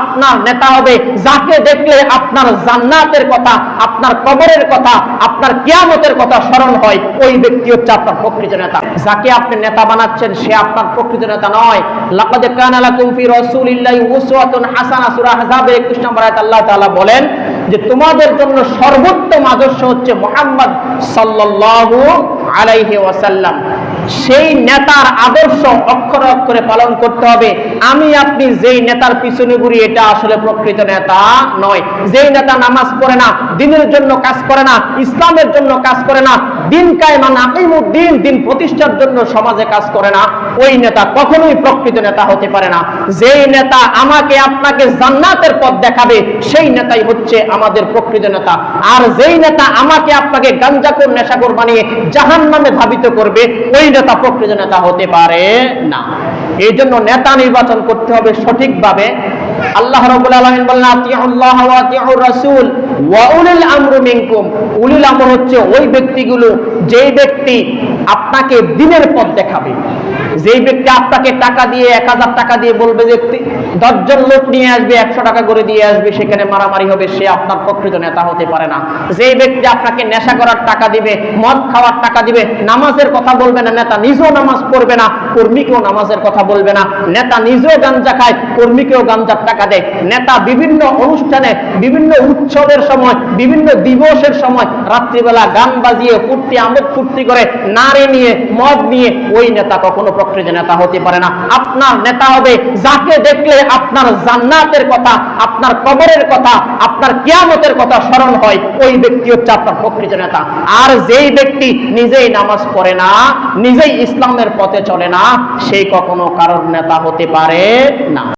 আপনার নেতা হবে, যাকে দেখলে আপনার জান্নাতের কথা, আপনার কবরের কথা, আপনার কিয়ামতের কথা স্মরণ হয়, ওই ব্যক্তি হচ্ছে আপনার প্রকৃত নেতা। যাকে আপনি নেতা বানাচ্ছেন, সে আপনার প্রকৃত নেতা নয়। লাকাদ কানা লাকুম ফি রাসূলিল্লাহি উসওয়াতুন হাসানাহ সূরা আহজাবের 21 নম্বর আয়াত আল্লাহ তাআলা বলেন যে, তোমাদের জন্য সর্বোত্তম আদর্শ হচ্ছে মুহাম্মদ সাল্লাল্লাহু আলাইহি ওয়াসাল্লাম। সেই নেতার আদর্শ অক্ষরে অক্ষরে পালন করতে হবে। আমি, আপনি যেই নেতার পিছনে ঘুরি, এটা আসলে প্রকৃত নেতা নয়। যেই নেতা নামাজ পড়ে না, দিনের জন্য কাজ করে না, ইসলামের জন্য কাজ করে না দিন কায়মান আকিমুদ্দিন দিন প্রতিষ্ঠার জন্য সমাজে কাজ করে না। ওই নেতা কখনোই প্রকৃত নেতা হতে পারে না। যেই নেতা আমাকে, আপনাকে জান্নাতের পথ দেখাবে, সেই নেতাই হচ্ছে আমাদের প্রকৃত নেতা। আর যেই নেতা আমাকে, আপনাকে গাঞ্জাকুর নেশাকুর বানিয়ে জাহান নামে ধাবিত করবে, ওই নেতা প্রকৃত নেতা হতে পারে না। এই জন্য নেতা নির্বাচন করতে হবে সঠিকভাবে। আল্লাহ রাব্বুল আলামিন বললেন আতিউল্লাহ ওয়া আতিউর রাসূল ওয়া উলিল আমরি মিনকুম। উলিল আমর হচ্ছে ওই ব্যক্তিগুলো, যেই ব্যক্তি আপনাকে দিনের পথ দেখাবে। যেই ব্যক্তি আপনাকে টাকা দিয়ে, এক হাজার টাকা দিয়ে বলবে যে দশজন লোক নিয়ে আসবে, একশো টাকা করে দিয়ে আসবে, সেখানে মারামারি হবে, সে আপনার প্রকৃত নেতা হতে পারে না। যেই ব্যক্তি আপনাকে নেশা করার টাকা দিবে, মদ খাওয়ার টাকা দিবে, নামাজের কথা বলবে না, নেতা নিজেও নামাজ পড়বে না, কর্মীকেও নামাজের কথা বলবে না, নেতা নিজেও গাঞ্জা খায়, কর্মীকেও গাঞ্জার টাকা দেয়। নেতা বিভিন্ন অনুষ্ঠানে, বিভিন্ন উৎসবের সময়, বিভিন্ন দিবসের সময় রাত্রিবেলা গান বাজিয়ে ফুর্তি আমোদ ফুর্তি করে নারী নিয়ে, মদ নিয়ে ওই নেতা কখনো প্রকৃত নেতা হতে পারে না। আপনার নেতা হবে, যাকে দেখলে আপনার জান্নাতের কথা, আপনার কবরের কথা, আপনার কিয়ামতের কথা স্মরণ হয়, ওই ব্যক্তি হচ্ছে আপনার প্রকৃত নেতা। আর যেই ব্যক্তি নিজেই নামাজ পড়ে না, নিজেই ইসলামের পথে চলে না সেই কখনো কারোর নেতা হতে পারে না।